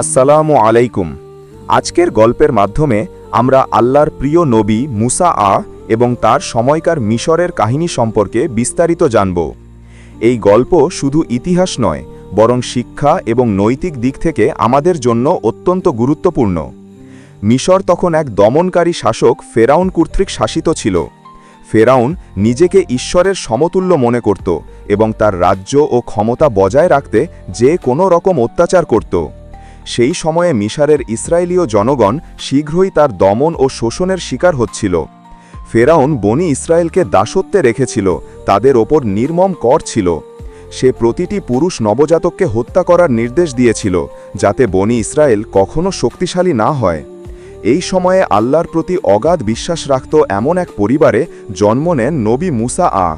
আসসালামু আলাইকুম। আজকের গল্পের মাধ্যমে আমরা আল্লাহর প্রিয় নবী মুসা আ এবং তার সময়কার মিশরের কাহিনী সম্পর্কে বিস্তারিত জানব। এই গল্প শুধু ইতিহাস নয়, বরং শিক্ষা এবং নৈতিক দিক থেকে আমাদের জন্য অত্যন্ত গুরুত্বপূর্ণ। মিশর তখন এক দমনকারী শাসক ফেরাউন কর্তৃক শাসিত ছিল। ফেরাউন নিজেকে ঈশ্বরের সমতুল্য মনে করত এবং তার রাজ্য ও ক্ষমতা বজায় রাখতে যে কোনো রকম অত্যাচার করত। সেই সময়ে মিশারের ইসরায়েলীয় জনগণ শীঘ্রই তার দমন ও শোষণের শিকার হচ্ছিল। ফেরাউন বনি ইসরায়েলকে দাসত্বে রেখেছিল, তাদের ওপর নির্মম কর ছিল। সে প্রতিটি পুরুষ নবজাতককে হত্যা করার নির্দেশ দিয়েছিল, যাতে বনি ইসরায়েল কখনো শক্তিশালী না হয়। এই সময়ে আল্লাহর প্রতি অগাধ বিশ্বাস রাখত এমন এক পরিবারে জন্ম নেন নবী মুসা আ।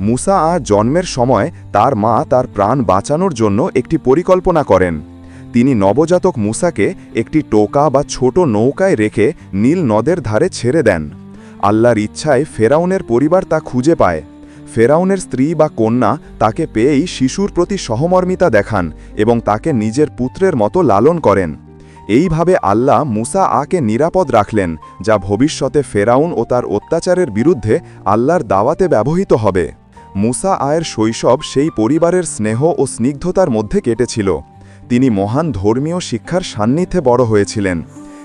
মুসা আ জন্মের সময় তার মা তার প্রাণ বাঁচানোর জন্য একটি পরিকল্পনা করেন। তিনি নবজাতক মুসাকে একটি টোকা বা ছোট নৌকায় রেখে নীল নদের ধারে ছেড়ে দেন। আল্লাহর ইচ্ছায় ফেরাউনের পরিবার তা খুঁজে পায়। ফেরাউনের স্ত্রী বা কন্যা তাকে পেয়েই শিশুর প্রতি সহমর্মিতা দেখান এবং তাকে নিজের পুত্রের মতো লালন করেন। এইভাবে আল্লাহ মুসা আকে নিরাপদ রাখলেন, যা ভবিষ্যতে ফেরাউন ও তার অত্যাচারের বিরুদ্ধে আল্লাহর দাওয়াতে ব্যবহৃত হবে। মুসা আয়ের শৈশব সেই পরিবারের স্নেহ ও স্নিগ্ধতার মধ্যে কেটেছিল। তিনি মহান ধর্মীয় শিক্ষার সান্নিধ্যে বড় হয়েছিলেন।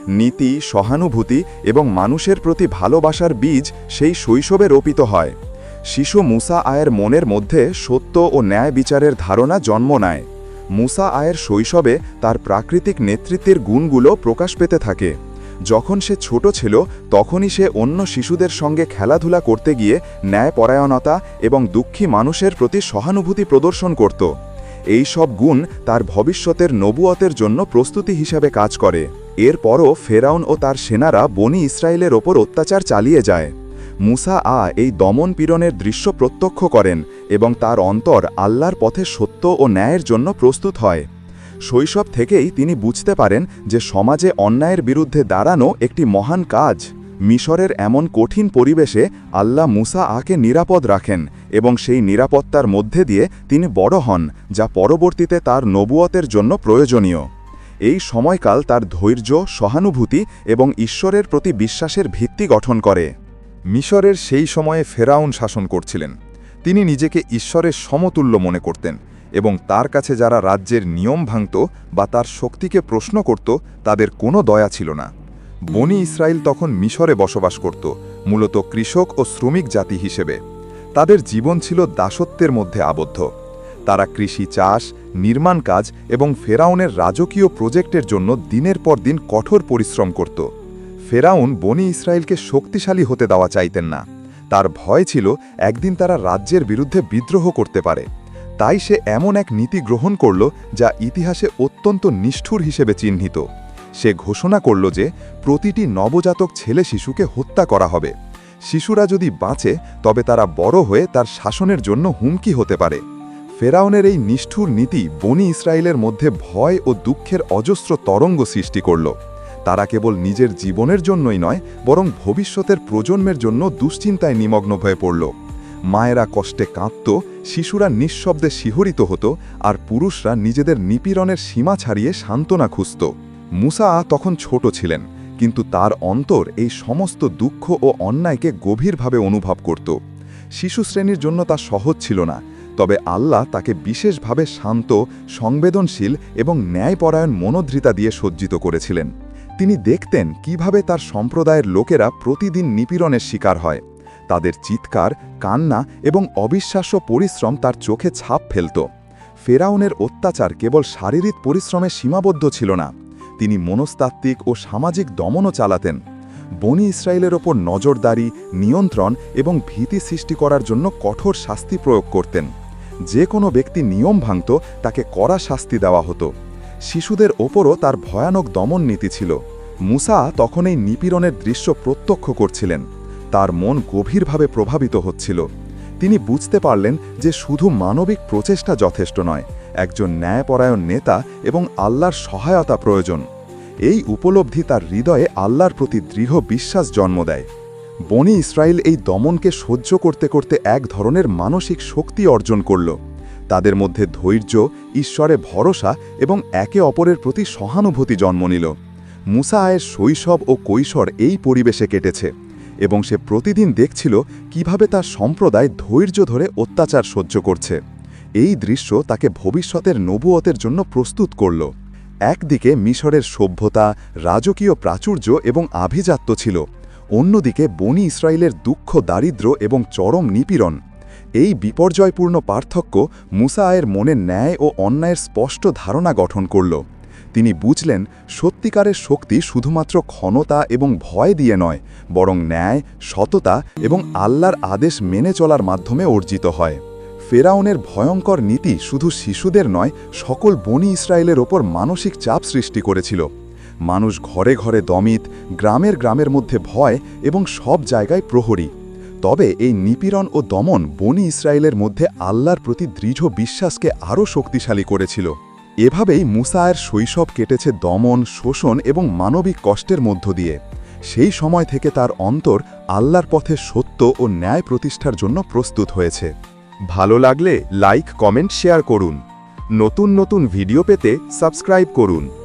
নীতি, সহানুভূতি এবং মানুষের প্রতি ভালোবাসার বীজ সেই শৈশবে রোপিত হয়। শিশু মুসা আয়ের মনের মধ্যে সত্য ও ন্যায় বিচারের ধারণা জন্ম নেয়। মুসা আয়ের শৈশবে তার প্রাকৃতিক নেতৃত্বের গুণগুলো প্রকাশ পেতে থাকে। যখন সে ছোট ছিল, তখনই সে অন্য শিশুদের সঙ্গে খেলাধুলা করতে গিয়ে ন্যায়পরায়ণতা এবং দুঃখী মানুষের প্রতি সহানুভূতি প্রদর্শন করত। এই সব গুণ তার ভবিষ্যতের নবুয়তের জন্য প্রস্তুতি হিসাবে কাজ করে। এরপরও ফেরাউন ও তার সেনারা বনি ইসরায়েলের ওপর অত্যাচার চালিয়ে যায়। মুসা আ এই দমন পীড়নের দৃশ্য প্রত্যক্ষ করেন এবং তার অন্তর আল্লাহর পথে সত্য ও ন্যায়ের জন্য প্রস্তুত হয়। শৈশব থেকেই তিনি বুঝতে পারেন যে সমাজে অন্যায়ের বিরুদ্ধে দাঁড়ানো একটি মহান কাজ। মিশরের এমন কঠিন পরিবেশে আল্লাহ মুসা আকে নিরাপদ রাখেন এবং সেই নিরাপত্তার মধ্যে দিয়ে তিনি বড় হন, যা পরবর্তীতে তার নবুয়তের জন্য প্রয়োজনীয়। এই সময়কাল তার ধৈর্য, সহানুভূতি এবং ঈশ্বরের প্রতি বিশ্বাসের ভিত্তি গঠন করে। মিশরের সেই সময়ে ফেরাউন শাসন করছিলেন। তিনি নিজেকে ঈশ্বরের সমতুল্য মনে করতেন এবং তার কাছে যারা রাজ্যের নিয়ম ভাঙত বা তার শক্তিকে প্রশ্ন করত, তাদের কোনো দয়া ছিল না। বনি ইসরায়েল তখন মিশরে বসবাস করত, মূলত কৃষক ও শ্রমিক জাতি হিসেবে। তাদের জীবন ছিল দাসত্বের মধ্যে আবদ্ধ। তারা কৃষি চাষ, নির্মাণ কাজ এবং ফেরাউনের রাজকীয় প্রজেক্টের জন্য দিনের পর দিন কঠোর পরিশ্রম করত। ফেরাউন বনি ইসরায়েলকে শক্তিশালী হতে দেওয়া চাইতেন না। তার ভয় ছিল একদিন তারা রাজ্যের বিরুদ্ধে বিদ্রোহ করতে পারে। তাই সে এমন এক নীতি গ্রহণ করল যা ইতিহাসে অত্যন্ত নিষ্ঠুর হিসেবে চিহ্নিত। সে ঘোষণা করল যে প্রতিটি নবজাতক ছেলে শিশুকে হত্যা করা হবে। শিশুরা যদি বাঁচে, তবে তারা বড় হয়ে তার শাসনের জন্য হুমকি হতে পারে। ফেরাউনের এই নিষ্ঠুর নীতি বনি ইসরায়েলের মধ্যে ভয় ও দুঃখের অজস্র তরঙ্গ সৃষ্টি করল। তারা কেবল নিজের জীবনের জন্যই নয়, বরং ভবিষ্যতের প্রজন্মের জন্য দুশ্চিন্তায় নিমগ্ন হয়ে পড়ল। মায়েরা কষ্টে কাঁদত, শিশুরা নিঃশব্দে শিহরিত হতো, আর পুরুষরা নিজেদের নিপীড়নের সীমা ছাড়িয়ে সান্ত্বনা খুঁজত। মুসা তখন ছোট ছিলেন, কিন্তু তার অন্তর এই সমস্ত দুঃখ ও অন্যায়কে গভীরভাবে অনুভব করত। শিশু শ্রেণির জন্য তা সহজ ছিল না, তবে আল্লাহ তাকে বিশেষভাবে শান্ত, সংবেদনশীল এবং ন্যায়পরায়ণ মনোধৃতা দিয়ে সজ্জিত করেছিলেন। তিনি দেখতেন কীভাবে তার সম্প্রদায়ের লোকেরা প্রতিদিন নিপীড়নের শিকার হয়। তাদের চিৎকার, কান্না এবং অবিশ্বাস্য পরিশ্রম তার চোখে ছাপ ফেলত। ফেরাউনের অত্যাচার কেবল শারীরিক পরিশ্রমে সীমাবদ্ধ ছিল না তিনি মনস্তাত্ত্বিক ও সামাজিক দমনও চালাতেন। বনি ইসরায়েলের ওপর নজরদারি, নিয়ন্ত্রণ এবং ভীতি সৃষ্টি করার জন্য কঠোর শাস্তি প্রয়োগ করতেন। যে কোনো ব্যক্তি নিয়ম ভাঙত, তাকে কড়া শাস্তি দেওয়া হতো। শিশুদের ওপরও তার ভয়ানক দমন নীতি ছিল। মুসা তখন এই নিপীড়নের দৃশ্য প্রত্যক্ষ করছিলেন। তার মন গভীরভাবে প্রভাবিত হচ্ছিল। তিনি বুঝতে পারলেন যে শুধু মানবিক প্রচেষ্টা যথেষ্ট নয়, একজন ন্যায়পরায়ণ নেতা এবং আল্লাহর সহায়তা প্রয়োজন। এই উপলব্ধি তার হৃদয়ে আল্লাহর প্রতি দৃঢ় বিশ্বাস জন্ম দেয়। বনি ইসরায়েল এই দমনকে সহ্য করতে করতে এক ধরনের মানসিক শক্তি অর্জন করল। তাদের মধ্যে ধৈর্য, ঈশ্বরে ভরসা এবং একে অপরের প্রতি সহানুভূতি জন্ম নিল। মুসা আয়ের শৈশব ও কৈশোর এই পরিবেশে কেটেছে। এবং সে প্রতিদিন দেখছিল কীভাবে তার সম্প্রদায় ধৈর্য ধরে অত্যাচার সহ্য করছে। এই দৃশ্য তাকে ভবিষ্যতের নবুয়তের জন্য প্রস্তুত করল। একদিকে মিশরের সভ্যতা, রাজকীয় প্রাচুর্য এবং আভিজাত্য ছিল। অন্যদিকে বনি ইসরায়েলের দুঃখ দারিদ্র্য এবং চরম নিপীড়ন। এই বিপর্যয়পূর্ণ পার্থক্য মুসা আয়ের মনে ন্যায় ও অন্যায়ের স্পষ্ট ধারণা গঠন করল। তিনি বুঝলেন সত্যিকারের শক্তি শুধুমাত্র ক্ষণতা এবং ভয় দিয়ে নয়, বরং ন্যায়, সততা এবং আল্লাহর আদেশ মেনে চলার মাধ্যমে অর্জিত হয়। ফেরাউনের ভয়ঙ্কর নীতি শুধু শিশুদের নয়, সকল বনি ইসরায়েলের ওপর মানসিক চাপ সৃষ্টি করেছিল। মানুষ ঘরে ঘরে দমিত, গ্রামের গ্রামের মধ্যে ভয় এবং সব জায়গায় প্রহরী। তবে এই নিপীড়ন ও দমন বনি ইসরায়েলের মধ্যে আল্লাহর প্রতি দৃঢ় বিশ্বাসকে আরও শক্তিশালী করেছিল। এভাবেই মুসায়ের শৈশব কেটেছে দমন, শোষণ এবং মানবিক কষ্টের মধ্য দিয়ে। সেই সময় থেকে তার অন্তর আল্লাহর পথে সত্য ও ন্যায় প্রতিষ্ঠার জন্য প্রস্তুত হয়েছে। ভালো লাগলে লাইক, কমেন্ট, শেয়ার করুন। নতুন নতুন ভিডিও পেতে সাবস্ক্রাইব করুন।